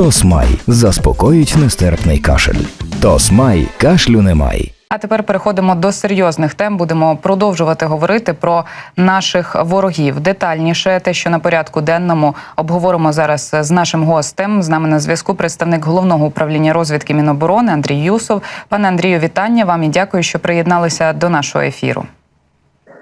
Тосмай заспокоїть нестерпний кашель. Тосмай кашлю немає. А тепер переходимо до серйозних тем. Будемо продовжувати говорити про наших ворогів. Детальніше те, що на порядку денному обговоримо зараз з нашим гостем. З нами на зв'язку представник головного управління розвідки Міноборони Андрій Юсов. Пане Андрію, вітання вам і дякую, що приєдналися до нашого ефіру.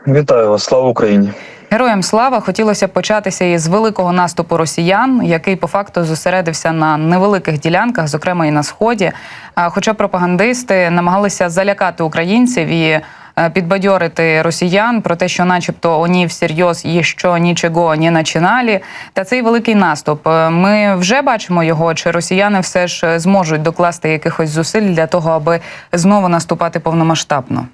Вітаю вас, слава Україні. Героям слава хотілося початися із великого наступу росіян, який по факту зосередився на невеликих ділянках, зокрема і на сході. Хоча пропагандисти намагалися залякати українців і е, підбадьорити росіян про те, що, начебто, вони всерйоз і що нічого не починали. Та цей великий наступ. е, Ми вже бачимо його, чи росіяни все ж зможуть докласти якихось зусиль для того, аби знову наступати повномасштабно.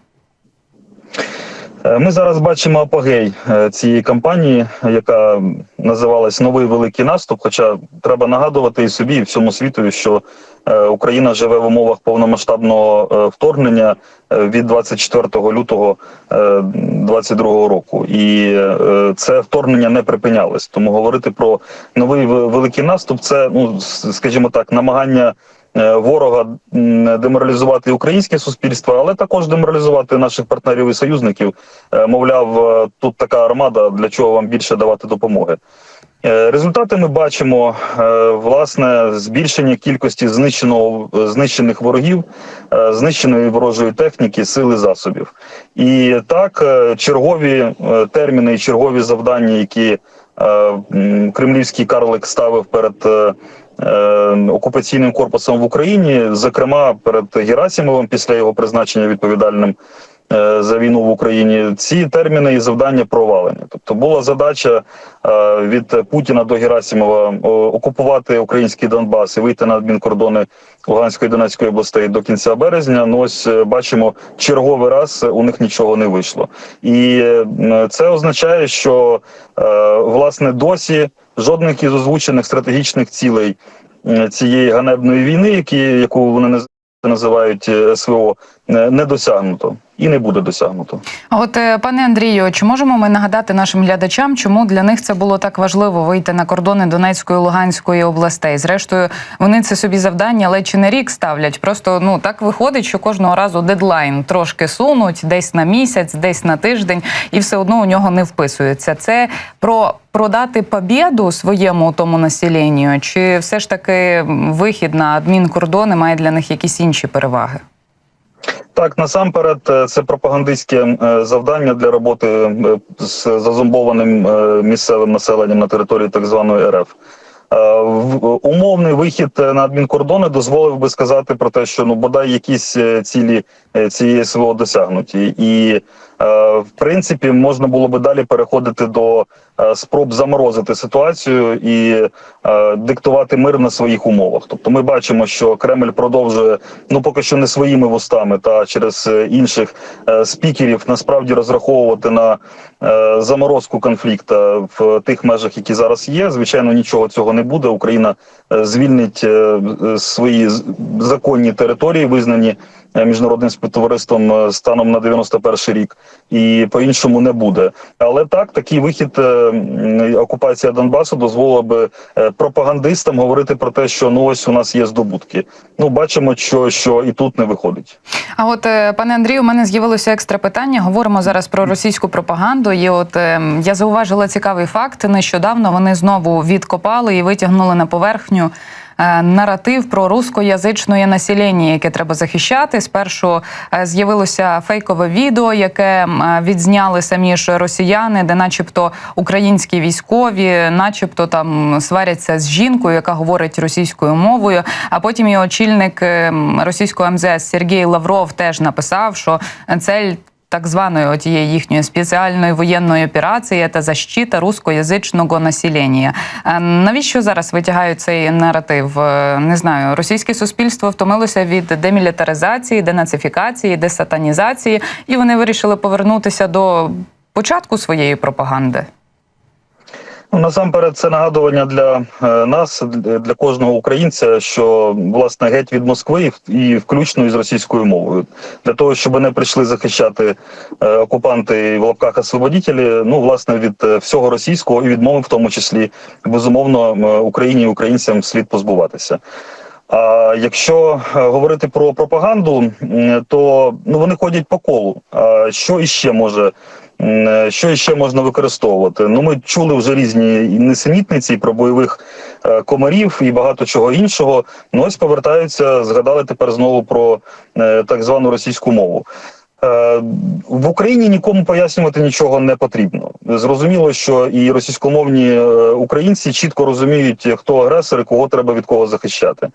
Е, Ми зараз бачимо апогей е, цієї кампанії, яка називалась Новий великий наступ. Хоча треба нагадувати і собі, і всьому світу, що е, Україна живе в умовах повномасштабного вторгнення від 24 лютого 22 року, і це вторгнення не припинялось. Тому говорити про новий великий наступ це ну скажімо так, намагання. Е, Ворога деморалізувати українське суспільство, але також деморалізувати наших партнерів і союзників. Е, Мовляв, е, тут така армада, для чого вам більше давати допомоги. Результати ми бачимо власне збільшення кількості знищеного знищених ворогів, знищеної ворожої техніки, сили засобів. І так, чергові терміни чергові завдання, які кремлівський карлик ставив перед окупаційним корпусом в Україні, зокрема перед Герасимовим після його призначення відповідальним е, за війну в Україні. Ці терміни і завдання провалені. Тобто була задача е, від Путіна до Герасимова окупувати український Донбас і вийти на адмінкордони Луганської і Донецької областей до кінця березня. Ну ось е, бачимо, черговий раз у них нічого не вийшло, і е, це означає, що е, власне досі жодних із озвучених стратегічних цілей е, цієї ганебної війни, які яку вони наз- називають е, СВО, е, не досягнуто і не буде досягнуто. От, е, пане Андрію, чи можемо ми нагадати нашим глядачам, чому для них це було так важливо вийти на кордони Донецької Луганської областей? Зрештою, вони це собі завдання ледь чи не рік ставлять. Просто ну так виходить, що кожного разу дедлайн трошки сунуть, десь на місяць, десь на тиждень, і все одно у нього не вписується. Це про продати побєду своєму тому населенню, чи все ж таки вихід на адмінкордони має для них якісь інші переваги? Так, насамперед, е, це пропагандистське е, завдання для роботи е, з зазомбованим місцевим населенням на території так званої РФ. Умовний вихід на адмінкордони дозволив би сказати про те, що ну бодай якісь цілі цієї СВО досягнуті, і в принципі можна було би далі переходити до е, спроб заморозити ситуацію і е, диктувати мир на своїх умовах. Тобто, ми бачимо, що Кремль продовжує ну поки що не своїми вустами, та через е, інших е, спікерів насправді розраховувати на е, заморозку конфлікту в тих межах, які зараз є. Звичайно, нічого цього не буде. Україна е, звільнить е, е, свої законні території, визнані е, міжнародним співтовариством е, станом на 91 рік, і по-іншому не буде. Але так, такий вихід е, окупація Донбасу дозволила би е, пропагандистам говорити про те, що ну ось у нас є здобутки. Ну бачимо, що, що і тут не виходить. А от, е, пане Андрію, у мене з'явилося екстра питання. Говоримо зараз про російську пропаганду. І от е, я зауважила цікавий факт. Нещодавно вони знову відкопали і витягнули на поверхню. Е, Наратив про рускоязичне населення, яке треба захищати. Спершу е, з'явилося фейкове відео, яке е, відзняли самі ж росіяни, де, начебто, українські військові, начебто там сваряться з жінкою, яка говорить російською мовою. А потім і очільник е, російського МЗС Сергій Лавров теж написав, що цель. Так званої отієї їхньої спеціальної воєнної операції та защита рускоязичного населення. Е, Навіщо зараз витягають цей наратив? Е, Не знаю. Російське суспільство втомилося від демілітаризації, денацифікації, десатанізації, і вони вирішили повернутися до початку своєї пропаганди. Ну, насамперед, це нагадування для е, нас, для кожного українця, що власне геть від Москви і- включно із російською мовою, для того, щоб не прийшли захищати е, окупанти в лапках освободітелі, ну власне від е, всього російського і від мови, в тому числі безумовно Україні і українцям слід позбуватися. А якщо говорити про пропаганду, то ну вони ходять по колу. А що іще може? Е, Що ще можна використовувати? Ну, ми чули вже різні несенітниці про бойових е, комарів і багато чого іншого. Ну ось повертаються, згадали тепер знову про е, так звану російську мову. Е, В Україні нікому пояснювати нічого не потрібно. Зрозуміло, що і російськомовні е, українці чітко розуміють, хто агресор і кого треба від кого захищати.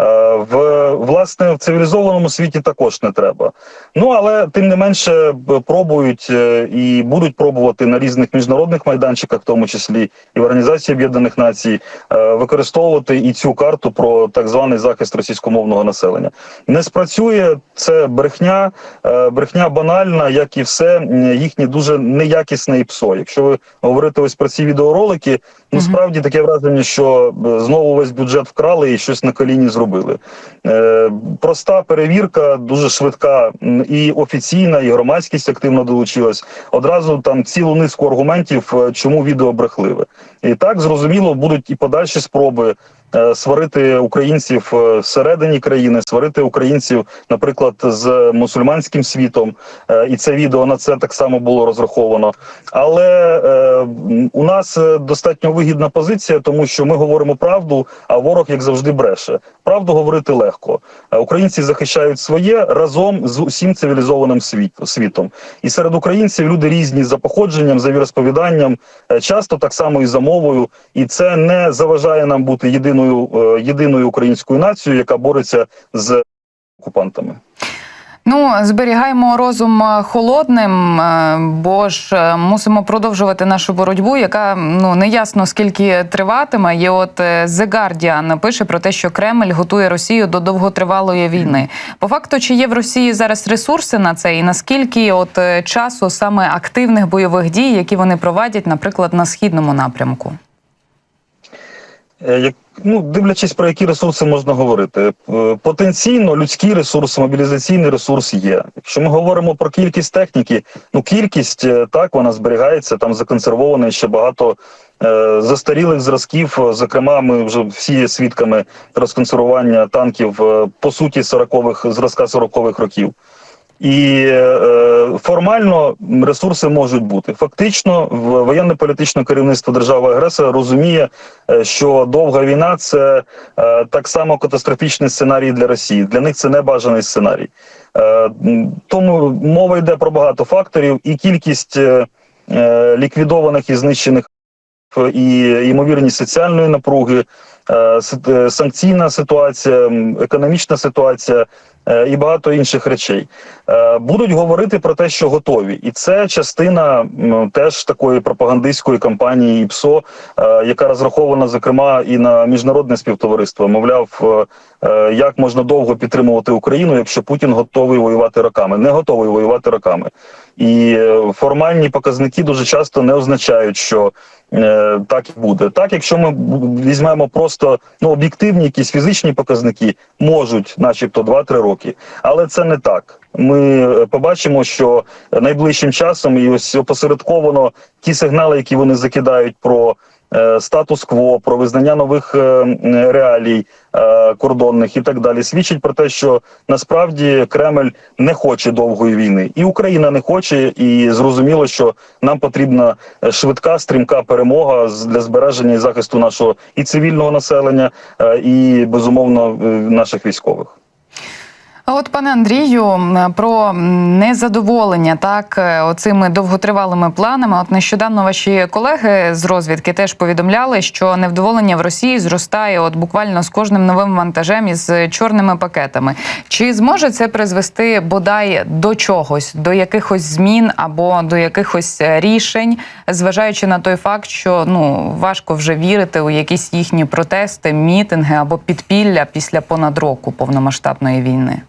Е, В власне в цивілізованому світі також не треба. Ну але тим не менше пробують і будуть пробувати на різних міжнародних майданчиках, в тому числі і в Організації Об'єднаних Націй, використовувати і цю карту про так званий захист російськомовного населення. Не спрацює це брехня, е, брехня банальна, як і все Їхні дуже неякісне і псо. Якщо ви говорите ось про ці відеоролики, ну справді таке враження, що е, знову весь бюджет вкрали і щось на коліні зробили. Е, Проста перевірка, дуже швидка і офіційна, і громадськість активно долучилась. Одразу там цілу низку аргументів, е, чому відео брехливе. І так зрозуміло будуть і подальші спроби е, сварити українців всередині країни, сварити українців, наприклад, з мусульманським світом. І це відео на це так само було розраховано. Але у нас достатньо вигідна позиція, тому що ми говоримо правду, а ворог, як завжди, бреше. Правду говорити легко. Е, Українці захищають своє разом з усім цивілізованим світом. І серед українців люди різні за походженням, за віросповіданням, е, часто так само і за мовою. І це не заважає нам бути єдиною, е, єдиною українською нацією, яка бореться з окупантами. Ну, зберігаємо розум е, холодним, е, бо ж е, мусимо продовжувати нашу боротьбу, яка ну неясно скільки триватиме. І от The Guardian пише про те, що Кремль готує Росію до довготривалої війни. По факту, чи є в Росії зараз ресурси на це, і наскільки от часу саме активних бойових дій, які вони проводять, наприклад, на східному напрямку? Е, Як ну дивлячись про які ресурси можна говорити, Е, потенційно людський ресурс, мобілізаційний ресурс є. Якщо ми говоримо про кількість техніки, ну кількість е, так вона зберігається, там законсервовано ще багато застарілих зразків. Зокрема, ми вже всі є свідками розконсервування танків по суті 40-х, зразка 40-х років. І е, формально ресурси можуть бути. Фактично, воєнно-політичне керівництво держави-агресора розуміє, е, що довга війна це е, так само катастрофічний сценарій для Росії. Для них це не бажаний сценарій. Тому мова йде про багато факторів, і кількість ліквідованих і знищених і ймовірність соціальної напруги, санкційна ситуація, економічна ситуація і багато інших речей. Е, Будуть говорити про те, що готові, і це частина теж такої пропагандистської кампанії ІПСО, е, яка розрахована зокрема і на міжнародне співтовариство. Мовляв, е, е, як можна довго підтримувати Україну, якщо Путін готовий воювати роками, не готовий воювати роками. І е, формальні показники дуже часто не означають, що е, так і буде. Так, якщо ми візьмемо просто ну об'єктивні якісь фізичні показники, можуть, начебто, 2-3 роки, але це не так. Ми е, побачимо, що найближчим часом і ось опосередковано ті сигнали, які вони закидають про е, статус-кво, про визнання нових е, реалій кордонних і так далі, свідчить про те, що насправді Кремль не хоче довгої війни, і Україна не хоче, і зрозуміло, що нам потрібна швидка стрімка перемога для збереження і захисту нашого і цивільного населення, і безумовно наших військових. А от, пане Андрію, про незадоволення так е, оцими довготривалими планами. От нещодавно ваші колеги з розвідки теж повідомляли, що невдоволення в Росії зростає от буквально з кожним новим вантажем із чорними пакетами. Чи зможе це призвести бодай до чогось, до якихось змін або до якихось е, рішень, зважаючи на той факт, що ну важко вже вірити у якісь їхні протести, мітинги або підпілля після понад року повномасштабної війни?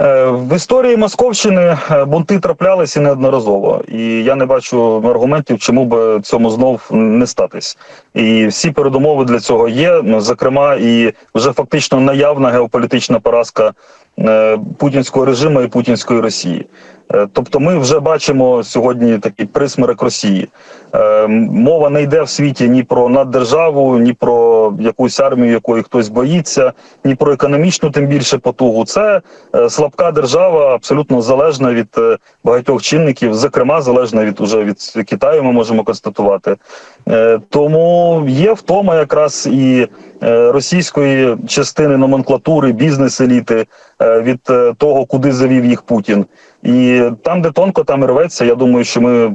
Е, В історії Московщини е, бунти траплялися неодноразово, і я не бачу аргументів, чому б цьому знов не статись. І всі передумови для цього є. Ну, Зокрема, і вже фактично наявна геополітична поразка путінського режиму і путінської Росії. Е, Тобто, ми вже бачимо сьогодні такий присмерок Росії. Е, Мова не йде в світі ні про наддержаву, ні про якусь армію, якої хтось боїться, ні про економічну, тим більше потугу. Це е, слабка держава, абсолютно залежна від е, багатьох чинників, зокрема залежна від уже від Китаю. Ми можемо констатувати. Е, Тому є втома якраз і е, російської частини номенклатури, бізнес-еліти е, від е, того, куди завів їх Путін. І там, де тонко, там і рветься. Я думаю, що ми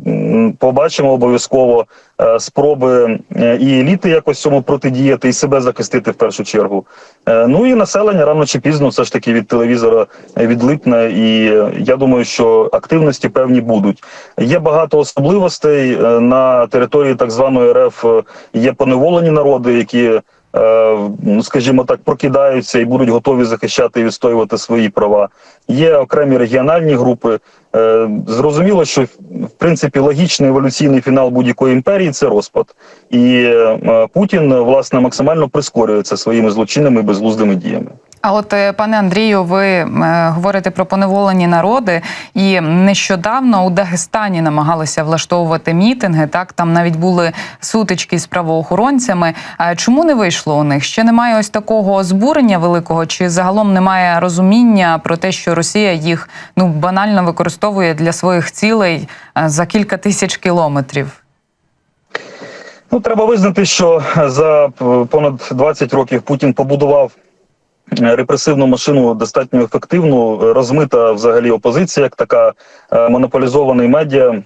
побачимо обов'язково е, спроби е, і еліти якось цьому протидіяти, і себе захистити в першу чергу. Е, Ну і населення рано чи пізно все ж таки від телевізора е, відлипне. І е, я думаю, що активності певні будуть. Є багато особливостей е, на території так званої РФ. е, Є поневолені народи, які. Е, Ну, скажімо так, прокидаються і будуть готові захищати і відстоювати свої права. Є окремі регіональні групи. Е, Зрозуміло, що в принципі логічний еволюційний фінал будь-якої імперії це розпад, і е, Путін власне максимально прискорює це своїми злочинними безглуздими діями. А от, е, пане Андрію, ви говорите про поневолені народи, і нещодавно у Дагестані намагалися влаштовувати мітинги. Так там навіть були сутички з правоохоронцями. Чому не вийшло у них? Ще немає ось такого збурення великого, чи загалом немає розуміння про те, що Росія їх ну банально використовує для своїх цілей е, за кілька тисяч кілометрів. Ну треба визнати, що за понад 20 років Путін побудував е, репресивну машину достатньо ефективну, е, розмита взагалі опозиція, як така е, монополізований медіа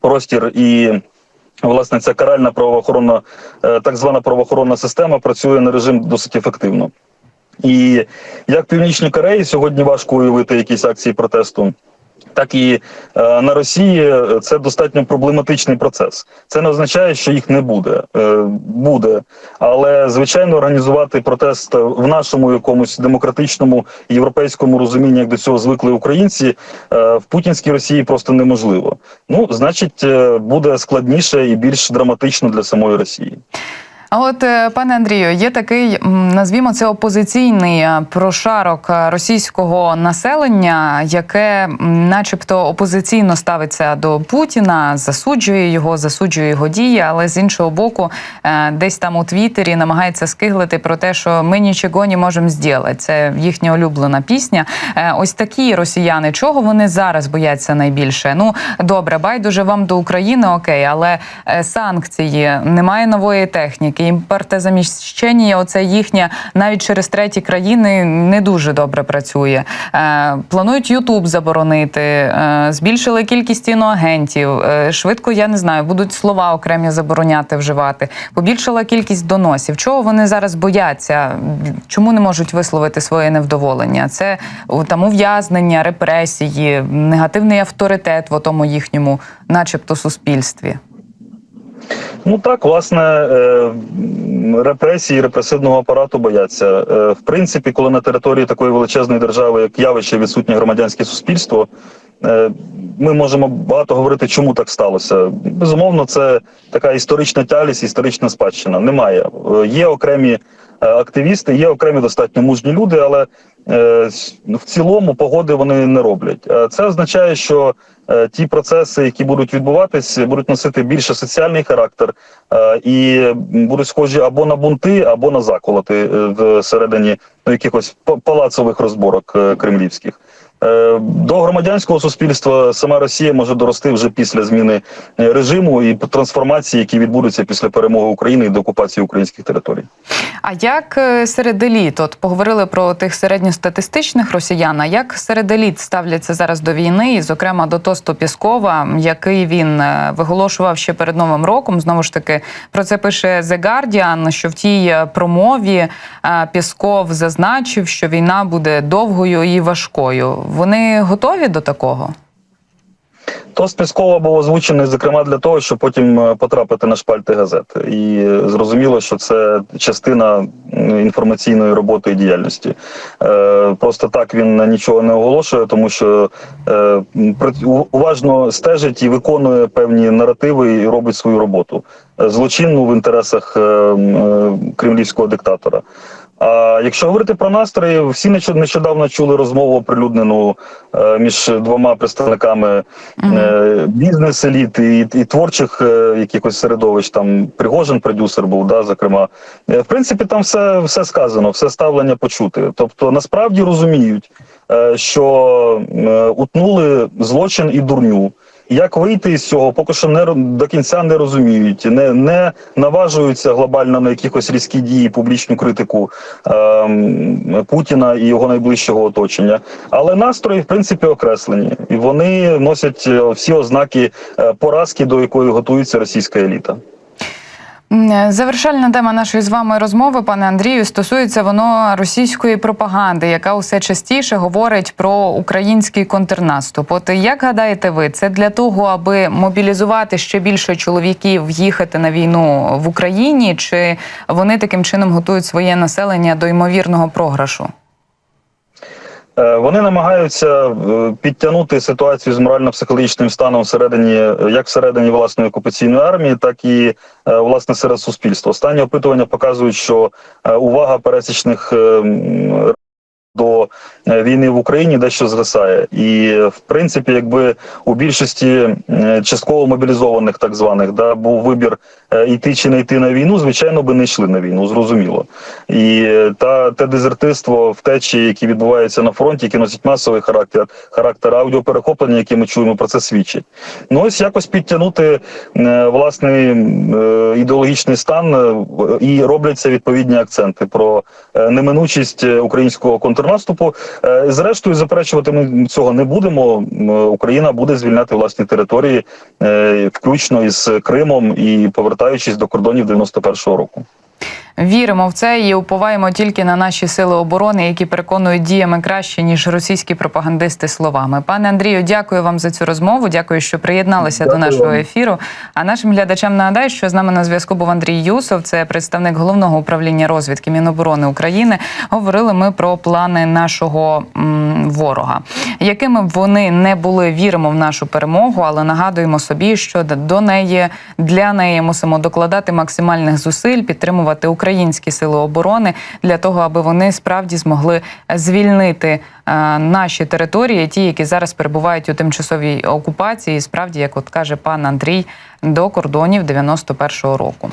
простір і. Власне, ця каральна правоохоронна, е, так звана правоохоронна система працює на режим досить ефективно. І як в Північній Кореї сьогодні важко уявити якісь акції протесту, так і е, на Росії це достатньо проблематичний процес. Це не означає, що їх не буде. Е, буде, але звичайно, організувати протест в нашому якомусь демократичному європейському розумінні, як до цього звикли українці, е, в путінській Росії просто неможливо. Ну, значить, е, буде складніше і більш драматично для самої Росії. А от, е, пане Андрію, є такий, назвімо це опозиційний е, прошарок е, російського населення, яке, начебто, опозиційно ставиться до Путіна, засуджує його, засуджує його дії, але з іншого боку, десь там у Твіттері намагається скиглити про те, що ми нічого не можемо зробити. Це їхня улюблена пісня. Ось такі росіяни, чого вони зараз бояться найбільше? Ну добре, байдуже вам до України, окей, але санкції, немає нової техніки, імпортозаміщення, оце їхнє навіть через треті країни не дуже добре працює. Е, Планують Ютуб заборонити, е, збільшили кількість іноагентів. е, Швидко, я не знаю, будуть слова окремі забороняти вживати. Побільшила кількість доносів. Чого вони зараз бояться? Чому не можуть висловити своє невдоволення? Це там ув'язнення, репресії, негативний авторитет в тому їхньому, начебто, суспільстві. Ну так, власне, е, репресії репресивного апарату бояться. Е, В принципі, коли на території такої величезної держави, як явище, відсутнє громадянське суспільство, ми можемо багато говорити, чому так сталося. Безумовно, це така історична тялість, історична спадщина. Немає. Е, Є окремі е, активісти, є окремі достатньо мужні люди, але е, в цілому погоди вони не роблять. Е, Це означає, що е, ті процеси, які будуть відбуватись, будуть носити більше соціальний характер е, і будуть схожі або на бунти, або на заколоти е, всередині ну, якихось па- палацових розборок е, кремлівських. Е, До громадянського суспільства сама Росія може дорости вже після зміни е, режиму і трансформації, які відбудуться після перемоги України і деокупації українських територій. А як е, серед еліт? От поговорили про тих середньостатистичних росіян. А як серед еліт ставляться зараз до війни, і, зокрема, до тосту Піскова, який він виголошував ще перед новим роком? Знову ж таки, про це пише The Guardian, що в тій промові Пісков зазначив, що війна буде довгою і важкою. Вони готові до такого? Тост Піскова був озвучений, зокрема, для того, щоб потім е, потрапити на шпальти газет. І зрозуміло, що це частина інформаційної роботи і діяльності. Е, Просто так він нічого не оголошує, тому що е, уважно стежить і виконує певні наративи і робить свою роботу злочинну в інтересах кремлівського диктатора. А якщо говорити про настрої, всі нещодавно чули розмову оприлюднену е, між двома представниками е, бізнес-еліт і, і творчих е, якихось середовищ. Там Пригожин, продюсер був, да, зокрема. В принципі, там все, все сказано, все ставлення почути. Тобто, насправді розуміють, що утнули злочин і дурню. Як вийти із цього, поки що не до кінця не розуміють, не, не наважуються глобально на якихось різкі дії, публічну критику ем, Путіна і його найближчого оточення. Але настрої, в принципі, окреслені, і вони носять е, всі ознаки е, поразки, до якої готується російська еліта. М, Завершальна тема нашої з вами розмови, пане Андрію, стосується воно російської пропаганди, яка усе частіше говорить про український контрнаступ. От як гадаєте ви, це для того, аби мобілізувати ще більше чоловіків їхати на війну в Україні, чи вони таким чином готують своє населення до ймовірного програшу? Е, Вони намагаються е, підтягнути ситуацію з морально-психологічним станом всередині, е, як всередині власної окупаційної армії, так і власне серед суспільства. Останні опитування показують, що увага пересічних е, м, до е, війни в Україні дещо згасає, і е, в принципі, якби у більшості е, частково мобілізованих, так званих, да був вибір е, йти чи не йти на війну, звичайно би не йшли на війну, зрозуміло. І е, та те дезертирство, втечі, які відбуваються на фронті, які носять масовий характер, характер аудіоперехоплення, які ми чуємо, про це свідчить. Ну ось якось підтягнути е, власний е, ідеологічний стан е, і робляться відповідні акценти про е, неминучість е, українського контрнаступу. Е, Зрештою, заперечувати ми цього не будемо. Україна буде звільняти власні території, е, включно із Кримом і повертаючись до кордонів 91-го року. Віримо в це і уповаємо тільки на наші сили оборони, які переконують діями краще ніж російські пропагандисти словами. Пане Андрію, дякую вам за цю розмову. Дякую, що приєдналися Дякую до нашого вам. ефіру. А нашим глядачам нагадаю, що з нами на зв'язку був Андрій Юсов, це представник головного управління розвідки Міноборони України. Говорили ми про плани нашого м, ворога, якими б вони не були, віримо в нашу перемогу, але нагадуємо собі, що до неї для неї мусимо докладати максимальних зусиль, підтримувати українські сили оборони для того, аби вони справді змогли звільнити е, наші території, ті, які зараз перебувають у тимчасовій окупації, справді, як от каже пан Андрій, до кордонів 91-го року.